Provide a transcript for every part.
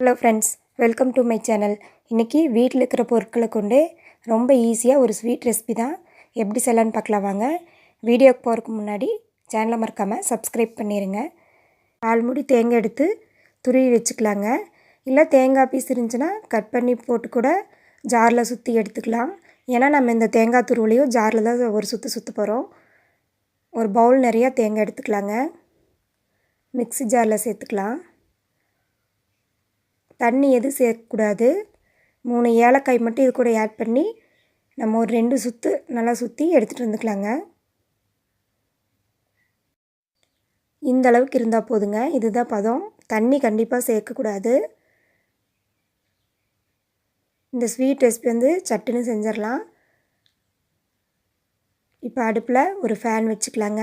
Hello friends welcome to my channel இன்றைக்கி வீட்டில் இருக்கிற பொருட்களை கொண்டு ரொம்ப ஈஸியாக ஒரு ஸ்வீட் ரெசிபி தான். எப்படி செய்யலான்னு பார்க்கலாம் வாங்க. வீடியோக்கு போகிறதுக்கு முன்னாடி சேனலை மறக்காமல் சப்ஸ்கிரைப் பண்ணிடுங்க பால் மூடி தேங்காய் எடுத்து துருவி வச்சுக்கலாங்க. இல்லை தேங்காய் பீஸ் இருந்துச்சுன்னா கட் பண்ணி போட்டு கூட ஜாரில் சுற்றி எடுத்துக்கலாம். ஏன்னா நம்ம இந்த தேங்காய் துருவிலையும் ஜாரில் தான் ஒரு சுற்று சுற்ற போகிறோம் ஒரு பவுல் நிறையா தேங்காய் எடுத்துக்கலாங்க. மிக்ஸி ஜாரில் சேர்த்துக்கலாம். தண்ணி எதுவும் சேர்க்கக்கூடாது. மூணு ஏலக்காய் மட்டும் இது கூட ஆட் பண்ணி நம்ம ஒரு ரெண்டு சுற்று நல்லா சுற்றி எடுத்துகிட்டு வந்துக்கலாங்க. இந்த அளவுக்கு இருந்தால் போதுங்க. இதுதான் பதம். தண்ணி கண்டிப்பாக சேர்க்கக்கூடாது. இந்த ஸ்வீட் ரெசிபி வந்து சட்டுன்னு செஞ்சிடலாம். இப்போ அடுப்பில் ஒரு ஃபேன் வச்சுக்கலாங்க.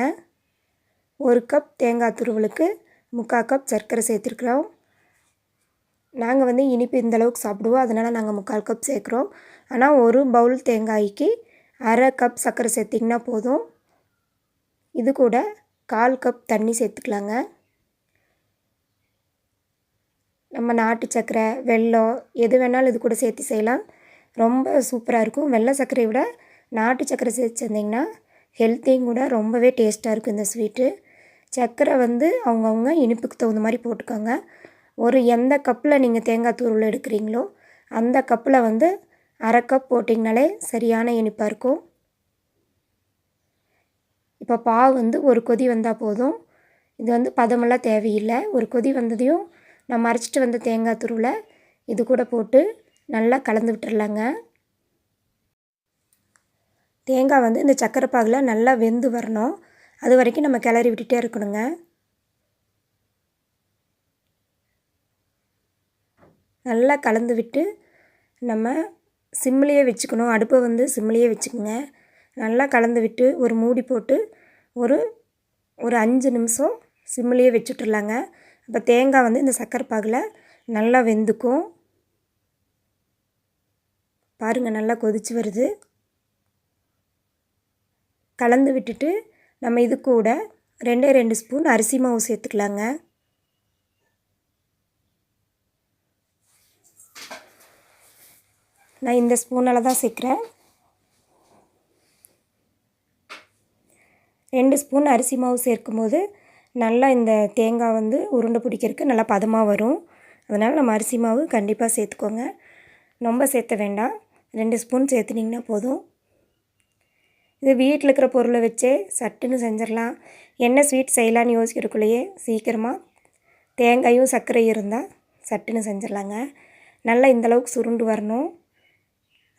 ஒரு கப் தேங்காய் துருவலுக்கு முக்கால் கப் சர்க்கரை சேர்த்துருக்குறோம். நாங்கள் வந்து இனிப்பு இந்த அளவுக்கு சாப்பிடுவோம். அதனால் நாங்கள் முக்கால் கப் சேர்க்குறோம். ஆனால் ஒரு பவுல் தேங்காய்க்கு அரை கப் சர்க்கரை சேர்த்திங்கன்னா போதும். இது கூட கால் கப் தண்ணி சேர்த்துக்கலாங்க. நம்ம நாட்டு சர்க்கரை வெல்லம் எது வேணாலும் இது கூட சேர்த்து செய்யலாம். ரொம்ப சூப்பராக இருக்கும். வெள்ளை சர்க்கரையை விட நாட்டு சர்க்கரை சேர்த்து செஞ்சிங்கன்னா ஹெல்த்தியும் கூட ரொம்பவே டேஸ்ட்டாக இருக்கும் இந்த ஸ்வீட்டு சர்க்கரை வந்து அவங்கவுங்க இனிப்புக்கு தகுந்த மாதிரி போட்டுக்கோங்க. ஒரு எந்த கப்பில் நீங்கள் தேங்காய் தூள் எடுக்கிறீங்களோ அந்த கப்பில் வந்து அரை கப் போட்டிங்கனாலே சரியான இனிப்பாக இருக்கும். இப்போ பாவு வந்து ஒரு கொதி வந்தால் போதும். இது வந்து பதமெல்லாம் தேவையில்லை. ஒரு கொதி வந்ததையும் நம்ம அரைச்சிட்டு வந்த தேங்காய் துருவில் இது கூட போட்டு நல்லா கலந்து விட்டுடலாங்க தேங்காய் வந்து இந்த சக்கரை பாகில் நல்லா வெந்து வரணும். அது வரைக்கும் நம்ம கிளறி விட்டுட்டே இருக்கணுங்க. நல்லா கலந்து விட்டு நம்ம சிம்லேயே வச்சுக்கணும். அடுப்பை வந்து சிம்லேயே வச்சுக்கோங்க. நல்லா கலந்து விட்டு ஒரு மூடி போட்டு ஒரு ஒரு அஞ்சு நிமிஷம் சிம்லேயே வச்சுட்ருலாங்க அப்போ தேங்காய் வந்து இந்த சக்கரை பாகில் நல்லா வெந்துக்கும். பாருங்கள் நல்லா கொதிச்சு வருது. கலந்து விட்டுட்டு நம்ம இது கூட ரெண்டே ரெண்டு ஸ்பூன் அரிசி மாவு சேர்த்துக்கலாங்க. நான் இந்த ஸ்பூனால் தான் சேர்க்குறேன். ரெண்டு ஸ்பூன் அரிசி மாவு சேர்க்கும்போது நல்லா இந்த தேங்காய் வந்து உருண்டை பிடிக்கிறதுக்கு நல்லா பதமாக வரும். அதனால் நம்ம அரிசி மாவு கண்டிப்பாக சேர்த்துக்கோங்க. ரொம்ப சேர்த்த வேண்டாம். ரெண்டு ஸ்பூன் சேர்த்துனிங்கன்னா போதும். இது வீட்டில் இருக்கிற பொருளை வச்சே சட்டுன்னு செஞ்சிடலாம். என்ன ஸ்வீட் செய்யலான்னு யோசிக்கிறதுக்குள்ளேயே சீக்கிரமாக தேங்காயும் சர்க்கரையும் இருந்தால் சட்டுன்னு செஞ்சிடலாங்க. நல்லா இந்தளவுக்கு சுருண்டு வரணும்.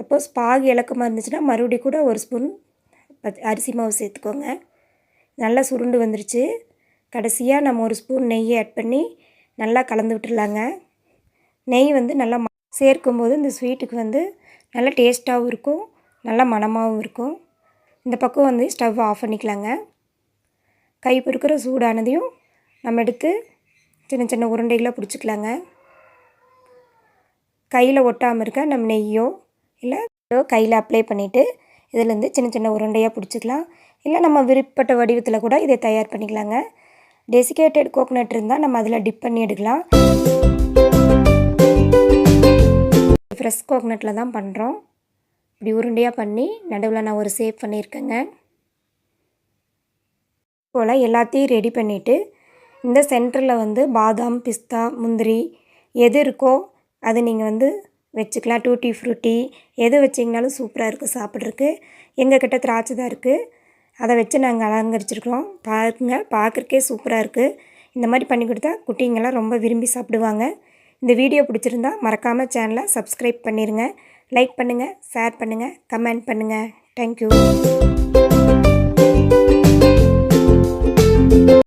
சப்போஸ் பாகு இலக்கமாக இருந்துச்சுன்னா மறுபடியும் கூட ஒரு ஸ்பூன் அரிசி மாவு சேர்த்துக்கோங்க. நல்லா சுருண்டு வந்துருச்சு. கடைசியாக நம்ம ஒரு ஸ்பூன் நெய்யை ஆட் பண்ணி நல்லா கலந்து விட்டுடலாங்க நெய் வந்து நல்லா சேர்க்கும்போது இந்த ஸ்வீட்டுக்கு வந்து நல்லா டேஸ்ட்டாகவும் இருக்கும் நல்லா மணமாகவும் இருக்கும். இந்த பக்கம் வந்து ஸ்டவ் ஆஃப் பண்ணிக்கலாங்க. கை பொறுக்கிற சூடானதையும் நம்ம எடுத்து சின்ன சின்ன உருண்டைகளாக பிடிச்சிக்கலாங்க. கையில் ஒட்டாமல் இருக்க நம்ம நெய்யோ இல்லை கையில் அப்ளை பண்ணிவிட்டு இதிலேருந்து சின்ன சின்ன உருண்டையாக பிடிச்சிக்கலாம். இல்லை நம்ம விருப்பப்பட்ட வடிவத்தில் கூட இதை தயார் பண்ணிக்கலாங்க. டெசிகேட்டட் கோகோனட் இருந்தால் நம்ம அதில் டிப் பண்ணி எடுக்கலாம். ஃப்ரெஷ் கோகோனட்டில் தான் பண்ணுறோம் இப்படி உருண்டையாக பண்ணி நடுவில் நான் ஒரு சேவ் பண்ணியிருக்கேங்க. போல் எல்லாத்தையும் ரெடி பண்ணிவிட்டு இந்த சென்டரில் வந்து பாதாம் பிஸ்தா முந்திரி எது இருக்கோ அது நீங்கள் வந்து வச்சுக்கலாம். டூட்டி ஃப்ரூட்டி எது வச்சிங்கனாலும் சூப்பராக இருக்குது சாப்பிட்றதுக்கு. எங்கள் கிட்ட திராட்சை தான் இருக்குது அதை வச்சு நாங்கள் அலங்கரிச்சிருக்கிறோம். பாருங்க பார்க்குறக்கே சூப்பராக இருக்குது இந்த மாதிரி பண்ணி கொடுத்தா குட்டிங்கெல்லாம் ரொம்ப விரும்பி சாப்பிடுவாங்க. இந்த வீடியோ பிடிச்சிருந்தா மறக்காமல் சேனலை சப்ஸ்கிரைப் பண்ணிடுங்க லைக் பண்ணுங்கள் ஷேர் பண்ணுங்கள் கமெண்ட் பண்ணுங்கள் தேங்க்யூ